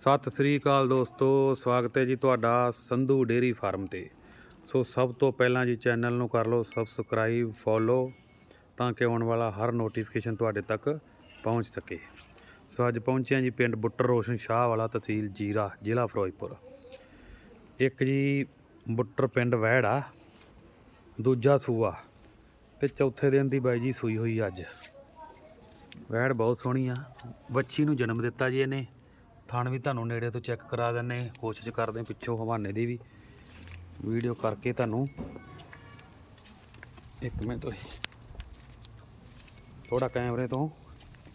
ਸਤਿ ਸ੍ਰੀ ਅਕਾਲ ਦੋਸਤੋ, ਸਵਾਗਤ ਹੈ ਜੀ ਤੁਹਾਡਾ ਸੰਧੂ ਡੇਰੀ ਫਾਰਮ ਤੇ। ਸੋ ਸਭ ਤੋਂ ਪਹਿਲਾਂ ਜੀ ਚੈਨਲ ਨੂੰ ਕਰ ਲਓ ਸਬਸਕ੍ਰਾਈਬ, ਫੋਲੋ ਤਾਂ ਕਿ ਆਉਣ ਵਾਲਾ ਹਰ ਨੋਟੀਫਿਕੇਸ਼ਨ ਤੁਹਾਡੇ ਤੱਕ ਪਹੁੰਚ ਸਕੇ। ਸੋ ਅੱਜ ਪਹੁੰਚੇ ਹਾਂ ਜੀ ਪਿੰਡ ਬੁੱਟਰ ਰੋਸ਼ਨ ਸ਼ਾਹ ਵਾਲਾ ਤਹਿਸੀਲ ਜੀਰਾ, ਜ਼ਿਲ੍ਹਾ ਫਿਰੋਜ਼ਪੁਰ। ਇੱਕ ਜੀ ਬੁੱਟਰ ਪਿੰਡ ਵਹਿੜ ਆ, ਦੂਜਾ ਸੂਆ ਤੇ ਚੌਥੇ ਦਿਨ ਦੀ ਬਾਈ ਜੀ ਸੂਈ ਹੋਈ ਅੱਜ। ਵੈੜ ਬਹੁਤ ਸੋਹਣੀ ਆ, ਵੱਛੀ ਨੂੰ ਜਨਮ ਦਿੱਤਾ ਜੀ ਇਹਨੇ। ਥਣ ਵੀ ਤੁਹਾਨੂੰ ਨੇੜੇ ਤੋਂ ਚੈੱਕ ਕਰਾ ਦਿੰਨੇ ਕੋਸ਼ਿਸ਼ ਕਰਦੇ ਪਿੱਛੋਂ ਹਵਾਨੇ ਦੀ ਵੀ। ਵੀਡੀਓ ਕਰਕੇ ਤੁਹਾਨੂੰ ਇੱਕ ਮਿੰਟ ਥੋੜਾ ਕੈਮਰੇ ਤੋਂ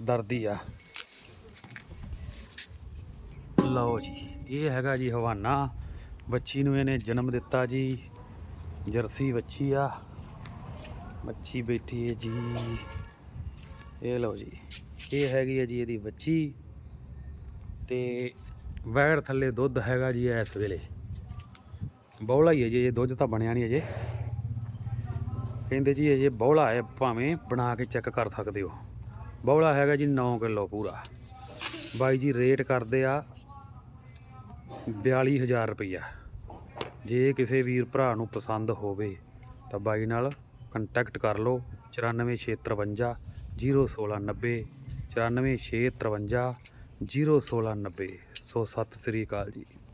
ਦਰਦੀ ਆ। ਲਓ ਜੀ, ਇਹ ਹੈਗਾ ਜੀ ਹਵਾਨਾ। ਬੱਚੀ ਨੂੰ ਇਹਨੇ ਜਨਮ ਦਿੱਤਾ ਜੀ। ਜਰਸੀ ਵੱਛੀ ਆ। ਮੱਛੀ ਬੈਠੀ ਹੈ ਜੀ। ਇਹ ਲਓ ਜੀ, ਇਹ ਹੈਗੀ ਹੈ ਜੀ ਇਹਦੀ ਬੱਚੀ ਤੇ ਵੈੜ ਥੱਲੇ ਦੁੱਧ ਹੈਗਾ ਜੀ ਇਸ ਵੇਲੇ। ਬੌਲਾ ਹੀ ਹੈ ਜੀ, ਇਹ ਦੁੱਧ ਤਾਂ ਬਣਿਆ ਨਹੀਂ ਅਜੇ। ਕਹਿੰਦੇ ਜੀ ਇਹ ਬੌਲਾ ਹੈ, ਭਾਵੇਂ ਬਣਾ ਕੇ ਚੈੱਕ ਕਰ ਸਕਦੇ ਹੋ। ਬੌਲਾ ਹੈਗਾ ਜੀ 9 ਕਿਲੋ ਪੂਰਾ। ਬਾਈ ਜੀ ਰੇਟ ਕਰਦੇ ਆ 42000 ਰੁਪਈਆ। ਜੇ ਕਿਸੇ ਵੀਰ ਭਰਾ ਨੂੰ ਪਸੰਦ ਹੋਵੇ, ਤਾਂ ਬਾਈ ਨਾਲ ਕੰਟੈਕਟ ਕਰ ਲਓ। 94653 01690 94653 01690 ਸੋ ਸਤਿ ਸ੍ਰੀ ਅਕਾਲ ਜੀ।